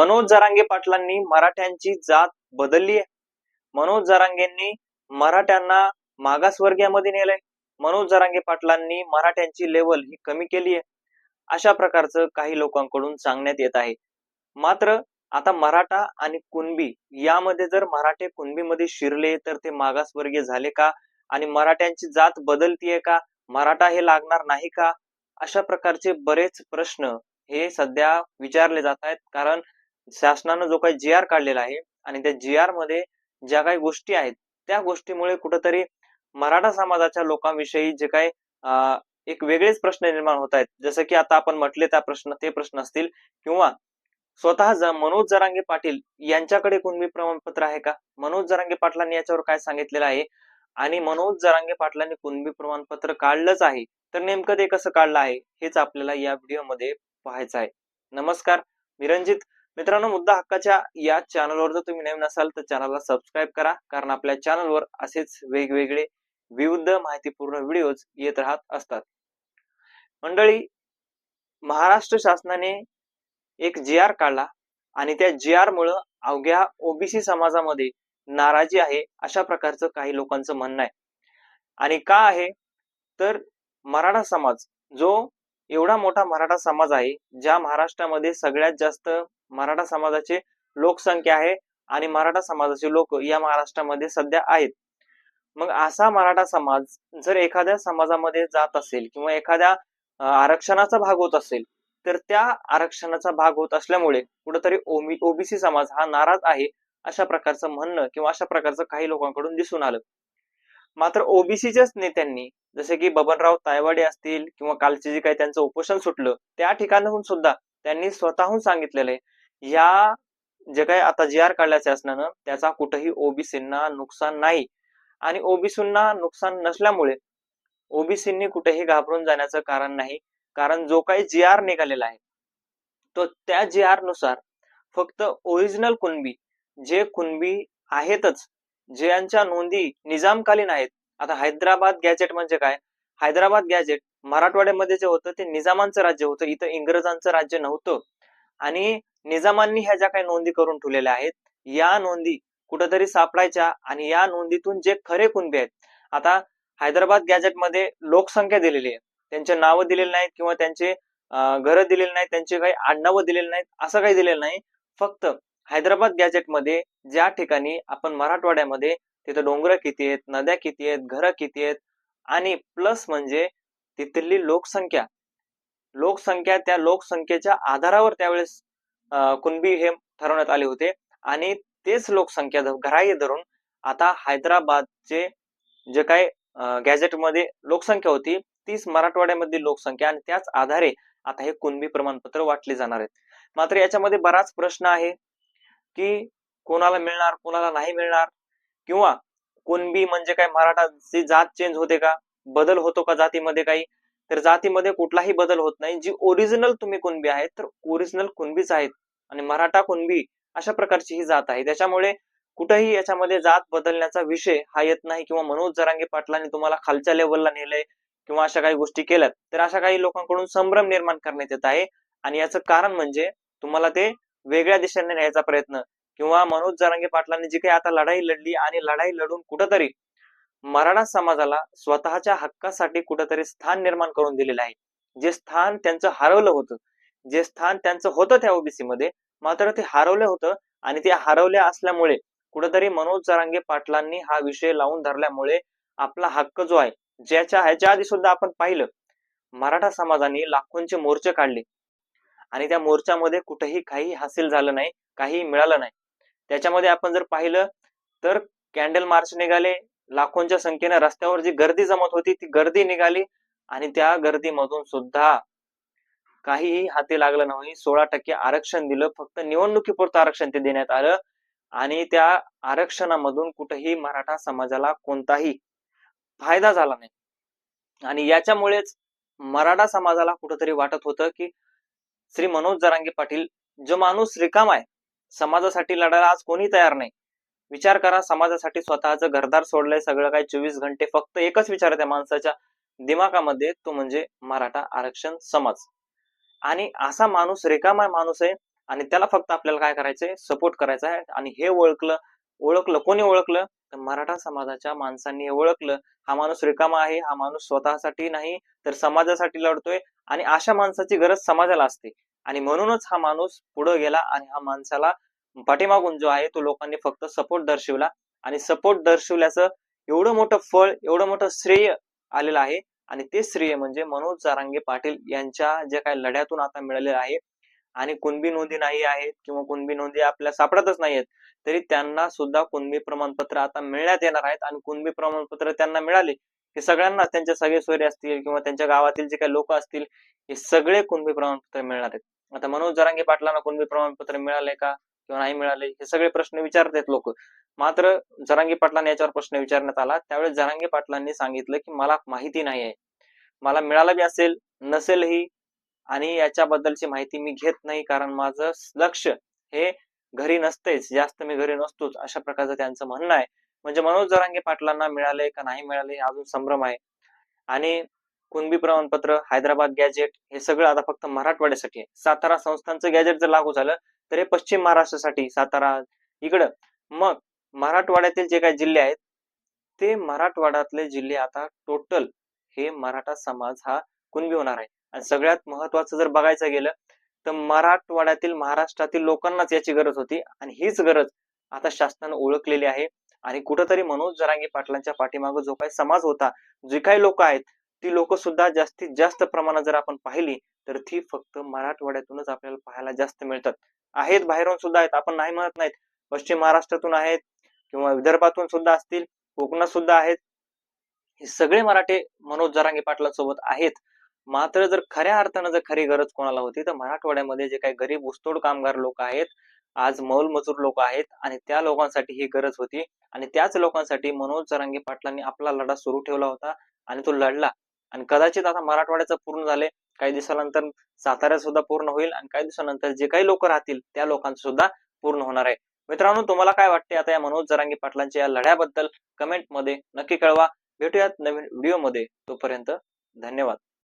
मनोज जरांगे पाटलांनी मराठ्यांची जात बदलली आहे. मनोज जरांगेंनी मराठ्यांना मागासवर्गीयामध्ये नेलंय. मनोज जरांगे पाटलांनी मराठ्यांची लेवल ही कमी केली आहे. अशा प्रकारचं काही लोकांकडून सांगण्यात येत आहे. मात्र आता मराठा आणि कुणबी यामध्ये जर मराठे कुणबीमध्ये शिरले तर ते मागासवर्गीय झाले का? आणि मराठ्यांची जात बदलतीये का? मराठा हे लागणार नाही का? अशा प्रकारचे बरेच प्रश्न हे सध्या विचारले जात आहेत. कारण शासनानं जो काही जी आर काढलेला आहे आणि त्या जी आरमध्ये ज्या काही गोष्टी आहेत त्या गोष्टीमुळे कुठंतरी मराठा समाजाच्या लोकांविषयी जे काही एक वेगळेच प्रश्न निर्माण होत आहेत. जसं की आता आपण म्हटले त्या प्रश्न ते प्रश्न असतील किंवा स्वतः मनोज जरांगे पाटील यांच्याकडे कुणबी प्रमाणपत्र आहे का? मनोज जरांगे पाटलांनी याच्यावर काय सांगितलेलं आहे? आणि मनोज जरांगे पाटलांनी कुणबी प्रमाणपत्र काढलंच आहे तर नेमकं ते कसं काढलं आहे हेच आपल्याला या व्हिडिओमध्ये पाहायचं आहे. नमस्कार मी रंजित मित्रांनो मुद्दा हक्काच्या या चॅनलवर जर तुम्ही नवीन असाल तर चॅनलला सबस्क्राईब करा. कारण आपल्या चॅनलवर असेच वेगवेगळे विविध माहितीपूर्ण व्हिडिओज येत राहत असतात. मंडळी महाराष्ट्र शासनाने एक जी आर काढला आणि त्या जी आर मुळे अवघ्या ओबीसी समाजामध्ये नाराजी आहे अशा प्रकारचं काही लोकांचं म्हणणं आहे. आणि का आहे? तर मराठा समाज जो एवढा मोठा मराठा समाज आहे ज्या महाराष्ट्रामध्ये सगळ्यात जास्त मराठा समाजाची लोकसंख्या आहे आणि मराठा समाजाचे लोक या महाराष्ट्रामध्ये सध्या आहेत. मग असा मराठा समाज जर एखाद्या समाजामध्ये जात असेल किंवा एखाद्या आरक्षणाचा भाग होत असेल तर त्या आरक्षणाचा भाग होत असल्यामुळे कुठेतरी ओबीसी समाज हा नाराज आहे अशा प्रकारचं म्हणणं किंवा अशा प्रकारचं काही लोकांकडून दिसून आलं. मात्र ओबीसीच्याच नेत्यांनी जसे की बबनराव तायवाडे असतील किंवा कालचे जे काही त्यांचं उपोषण सुटलं त्या ठिकाणाहून सुद्धा त्यांनी स्वतःहून सांगितलेलं आहे या जे काही आता जी आर काढल्याचे असण्यानं त्याचा कुठेही ओबीसींना नुकसान नाही. आणि ओबीसींना नुकसान नसल्यामुळे ओबीसींनी कुठेही घाबरून जाण्याचं कारण नाही. कारण जो काही जी आर निघालेला आहे तो त्या जी आरनुसार फक्त ओरिजिनल कुणबी जे कुणबी आहेतच ज्यांच्या नोंदी निजामकालीन आहेत. आता हैदराबाद गॅजेट म्हणजे काय? हैदराबाद गॅजेट मराठवाड्यामध्ये जे होतं ते निजामांचं राज्य होतं. इथं इंग्रजांचं राज्य नव्हतं. आणि निजामांनी ह्या ज्या काही नोंदी करून ठेवलेल्या आहेत या नोंदी कुठेतरी सापडायच्या आणि या नोंदीतून जे खरे कुणबी आहेत आता हैदराबाद गॅजेटमध्ये लोकसंख्या दिलेली आहे. त्यांचे नावं दिलेली नाहीत किंवा त्यांचे घरं दिलेली नाहीत त्यांचे काही आडनावं दिलेली नाहीत असं काही दिलेलं नाही. फक्त हैदराबाद गॅजेटमध्ये ज्या ठिकाणी आपण मराठवाड्यामध्ये तिथं डोंगर किती आहेत नद्या किती आहेत घरं किती आहेत आणि प्लस म्हणजे तिथली लोकसंख्या लोकसंख्या त्या लोकसंख्येच्या आधारावर त्यावेळेस कुणबी हे ठरवण्यात आले होते. आणि तेच लोकसंख्या घराही धरून आता हैदराबादचे जे काय गॅजेटमध्ये लोकसंख्या होती तीच मराठवाड्यामधली लोकसंख्या आणि त्याच आधारे आता हे कुणबी प्रमाणपत्र वाटले जाणार आहेत. मात्र याच्यामध्ये बराच प्रश्न आहे की कोणाला मिळणार कोणाला नाही मिळणार किंवा कुणबी म्हणजे काय मराठाची जात चेंज होते का? बदल होतो का जातीमध्ये काही? तर जातीमध्ये कुठलाही बदल होत नाही. जी ओरिजिनल तुम्ही कुणबी आहेत तर ओरिजिनल कुणबीच आहेत. आणि मराठा कुणबी अशा प्रकारची ही जात आहे. त्याच्यामुळे कुठेही याच्यामध्ये जात बदलण्याचा विषय हा येत नाही किंवा मनोज जरांगे पाटलांनी तुम्हाला खालच्या लेवलला नेलंय किंवा अशा काही गोष्टी केल्यात तर अशा काही लोकांकडून संभ्रम निर्माण करण्यात येत आहे. आणि याचं कारण म्हणजे तुम्हाला ते वेगळ्या दिशेने न्यायचा प्रयत्न किंवा मनोज जरांगे पाटलांनी जी काही आता लढाई लढली आणि लढाई लढून कुठंतरी मराठा समाजाला स्वतःच्या हक्कासाठी कुठंतरी स्थान निर्माण करून दिलेलं आहे. जे स्थान त्यांचं हरवलं होतं जे स्थान त्यांचं होतं त्या ओबीसी मध्ये मात्र ते हरवलं होतं आणि ते हरवल्या असल्यामुळे कुठंतरी मनोज जरांगे पाटलांनी हा विषय लावून धरल्यामुळे आपला हक्क जो आहे ज्याच्या ह्याच्या आधी सुद्धा आपण पाहिलं. मराठा समाजाने लाखोंचे मोर्चे काढले आणि त्या मोर्चामध्ये कुठेही काही हासिल झालं नाही काही मिळालं नाही. त्याच्यामध्ये आपण जर पाहिलं तर कॅन्डल मार्च निघाले लाखोंच्या संख्येने रस्त्यावर जी गर्दी जमत होती ती गर्दी निघाली आणि त्या गर्दीमधून सुद्धा काहीही हाती लागलं नाही. सोळा टक्के आरक्षण दिलं. फक्त निवडणुकीपुरतं आरक्षण ते देण्यात आलं आणि त्या आरक्षणामधून कुठेही मराठा समाजाला कोणताही फायदा झाला नाही. आणि याच्यामुळेच मराठा समाजाला कुठंतरी वाटत होतं की श्री मनोज जरांगे पाटील जो माणूस रिकाम आहे समाजासाठी लढायला आज कोणी तयार नाही. विचार करा समाजासाठी स्वतःचं घरदार सोडलंय सगळं काही चोवीस घंटे फक्त एकच विचार त्या माणसाच्या दिमागामध्ये तो म्हणजे मराठा आरक्षण समाज. आणि असा माणूस रिकामा माणूस आहे आणि त्याला फक्त आपल्याला काय करायचंय? सपोर्ट करायचा आहे. आणि हे ओळखलं ओळखलं कोणी ओळखलं? तर मराठा समाजाच्या माणसांनी हे ओळखलं. हा माणूस रिकामा आहे हा माणूस स्वतःसाठी नाही तर समाजासाठी लढतोय. आणि अशा माणसाची गरज समाजाला असते. आणि म्हणूनच हा माणूस पुढे गेला आणि हा माणसाला पाठीमागून जो आहे तो लोकांनी फक्त सपोर्ट दर्शवला. आणि सपोर्ट दर्शवल्याचं एवढं मोठं फळ एवढं मोठं श्रेय आलेलं आहे. आणि ते श्रेय म्हणजे मनोज जारांगे पाटील यांच्या जे काही लढ्यातून आता मिळालेलं आहे. आणि कुणबी नोंदी नाही आहेत किंवा कुणबी नोंदी आपल्या सापडतच नाहीयेत तरी त्यांना सुद्धा कुणबी प्रमाणपत्र आता मिळण्यात येणार आहेत. आणि कुणबी प्रमाणपत्र त्यांना मिळाले की सगळ्यांना त्यांचे सगळे सोयरे असतील किंवा त्यांच्या गावातील जे काही लोक असतील हे सगळे कुणबी प्रमाणपत्र मिळणार आहेत. आता मनोज जरांगे पाटलांना कुणबी प्रमाणपत्र मिळाले का? किंवा नाही मिळाले हे सगळे प्रश्न विचारतात लोक. मात्र जरांगी पाटलांना याच्यावर प्रश्न विचारण्यात आला. त्यावेळेस जरांगी पाटलांनी सांगितलं की मला माहिती नाही आहे. मला मिळालं बी असेल नसेलही आणि याच्याबद्दलची माहिती मी घेत नाही कारण माझं लक्ष हे घरी नसतेच. जास्त मी घरी नसतोच. अशा प्रकारचं त्यांचं म्हणणं आहे. म्हणजे मनोज जरांगे पाटलांना मिळाले का नाही मिळाले अजून संभ्रम आहे. आणि कुणबी प्रमाणपत्र हैदराबाद गॅजेट हे सगळं आता फक्त मराठवाड्यासाठी आहे. सातारा संस्थांचं गॅजेट जर लागू झालं तर हे पश्चिम महाराष्ट्रासाठी सातारा इकडं. मग मराठवाड्यातील जे काही जिल्हे आहेत ते मराठवाड्यातले जिल्हे आता टोटल हे मराठा समाज हा कुणबी होणार आहे? आणि सगळ्यात महत्वाचं जर बघायचं गेलं तर मराठवाड्यातील महाराष्ट्रातील लोकांनाच याची गरज होती. आणि हीच गरज आता शासनानं ओळखलेली आहे. आणि कुठंतरी मनोज जरांगे पाटलांच्या पाठीमागे जो काही समाज होता जे काही लोक आहेत ती लोक सुद्धा जास्तीत जास्त प्रमाणात जर आपण पाहिली तर ती फक्त मराठवाड्यातूनच आपल्याला पाहायला जास्त मिळतात. आहेत बाहेरून सुद्धा आहेत. आपण नाही म्हणत नाहीत. पश्चिम महाराष्ट्रातून आहेत किंवा विदर्भातून सुद्धा असतील कोकणात सुद्धा आहेत. हे सगळे मराठे मनोज जरांगे पाटलांसोबत आहेत. मात्र जर खऱ्या अर्थानं जर खरी गरज कोणाला होती तर मराठवाड्यामध्ये जे काही गरीब ऊसतोड कामगार लोक आहेत आज मौल मजूर लोक आहेत आणि त्या लोकांसाठी ही गरज होती आणि त्याच लोकांसाठी मनोज जरांगे पाटलांनी आपला लढा सुरू ठेवला होता आणि तो लढला. आणि कदाचित आता मराठवाड्याचं पूर्ण झाले काही दिवसानंतर सातारा सुद्धा पूर्ण होईल आणि काही दिवसानंतर जे काही लोक राहतील त्या लोकांचं सुद्धा पूर्ण होणार आहे. मित्रांनो तुम्हाला काय वाटते? आता या मनोज जरांगी पाटलांच्या या लढ्याबद्दल कमेंटमध्ये नक्की कळवा. भेटूयात नवीन व्हिडिओमध्ये तोपर्यंत धन्यवाद.